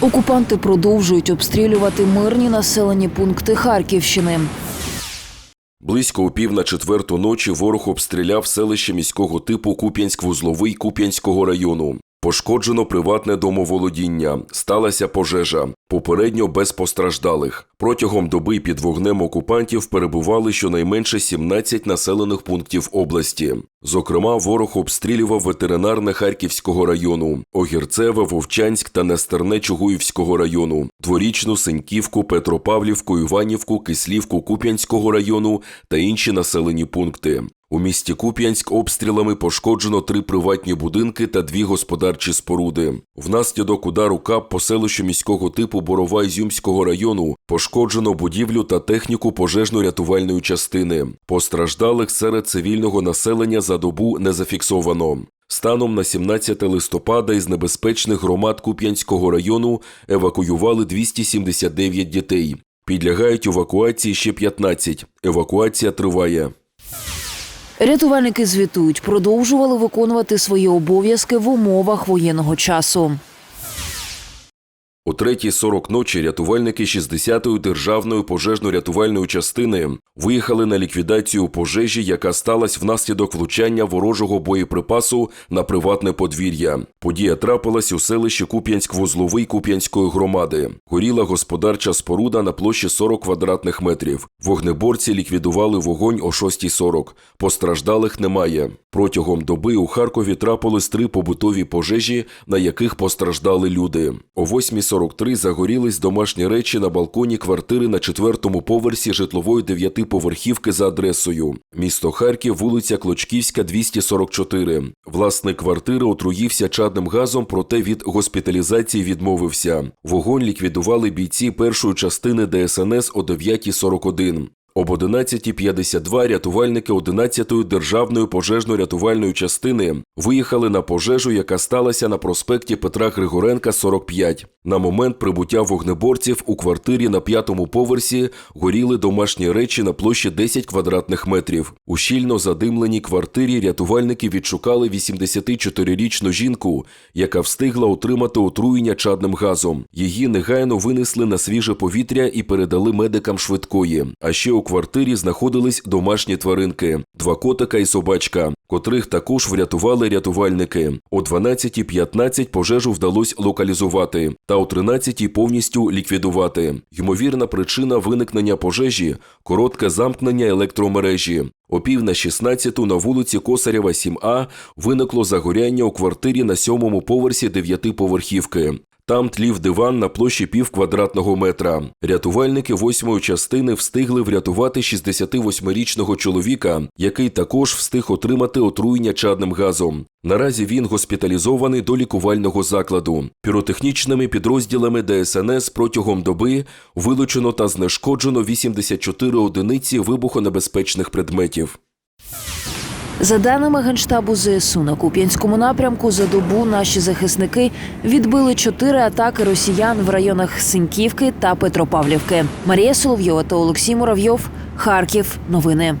Окупанти продовжують обстрілювати мирні населені пункти Харківщини. Близько о пів на четверту ночі ворог обстріляв селище міського типу Куп'янськ-Вузловий Куп'янського району. Пошкоджено приватне домоволодіння. Сталася пожежа. Попередньо без постраждалих. Протягом доби під вогнем окупантів перебували щонайменше 17 населених пунктів області. Зокрема, ворог обстрілював ветеринарне Харківського району, Огірцеве, Вовчанськ та Нестерне Чугуївського району, Дворічну, Сеньківку, Петропавлівку, Іванівку, Кислівку Куп'янського району та інші населені пункти. У місті Куп'янськ обстрілами пошкоджено три приватні будинки та дві господарчі споруди. Внаслідок удару КАП по селищу міського типу Борова Ізюмського району пошкоджено будівлю та техніку пожежно-рятувальної частини. Постраждалих серед цивільного населення за добу не зафіксовано. Станом на 17 листопада із небезпечних громад Куп'янського району евакуювали 279 дітей. Підлягають евакуації ще 15. Евакуація триває. Рятувальники звітують, продовжували виконувати свої обов'язки в умовах воєнного часу. О 3.40 ночі рятувальники 60-ї державної пожежно-рятувальної частини виїхали на ліквідацію пожежі, яка сталася внаслідок влучання ворожого боєприпасу на приватне подвір'я. Подія трапилась у селищі Куп'янськ-Вузловий Куп'янської громади. Горіла господарча споруда на площі 40 квадратних метрів. Вогнеборці ліквідували вогонь о 6.40. Постраждалих немає. Протягом доби у Харкові трапились три побутові пожежі, на яких постраждали люди. О 8.43 загорілись домашні речі на балконі квартири на четвертому поверсі житлової дев'ятиповерхівки за адресою. Місто Харків, вулиця Клочківська, 244. Власник квартири отруївся чадним газом, проте від госпіталізації відмовився. Вогонь ліквідували бійці першої частини ДСНС о 9.41. Об 11.52 рятувальники 11-ї державної пожежно-рятувальної частини виїхали на пожежу, яка сталася на проспекті Петра Григоренка, 45. На момент прибуття вогнеборців у квартирі на п'ятому поверсі горіли домашні речі на площі 10 квадратних метрів. У щільно задимленій квартирі рятувальники відшукали 84-річну жінку, яка встигла отримати отруєння чадним газом. Її негайно винесли на свіже повітря і передали медикам швидкої. А ще у квартирі знаходились домашні тваринки, два котика і собачка, котрих також врятували рятувальники. О 12.15 пожежу вдалося локалізувати, та о 13.00 повністю ліквідувати. Ймовірна причина виникнення пожежі коротке замкнення електромережі. О пів на 16 на вулиці Косарєва 7А виникло загоряння у квартирі на сьомому поверсі дев'ятиповерхівки. Там тлів диван на площі пів квадратного метра. Рятувальники восьмої частини встигли врятувати 68-річного чоловіка, який також встиг отримати отруєння чадним газом. Наразі він госпіталізований до лікувального закладу. Піротехнічними підрозділами ДСНС протягом доби вилучено та знешкоджено 84 одиниці вибухонебезпечних предметів. За даними Генштабу ЗСУ на Куп'янському напрямку, за добу наші захисники відбили чотири атаки росіян в районах Синьківки та Петропавлівки. Марія Соловйова та Олексій Муравйов. Харків. Новини.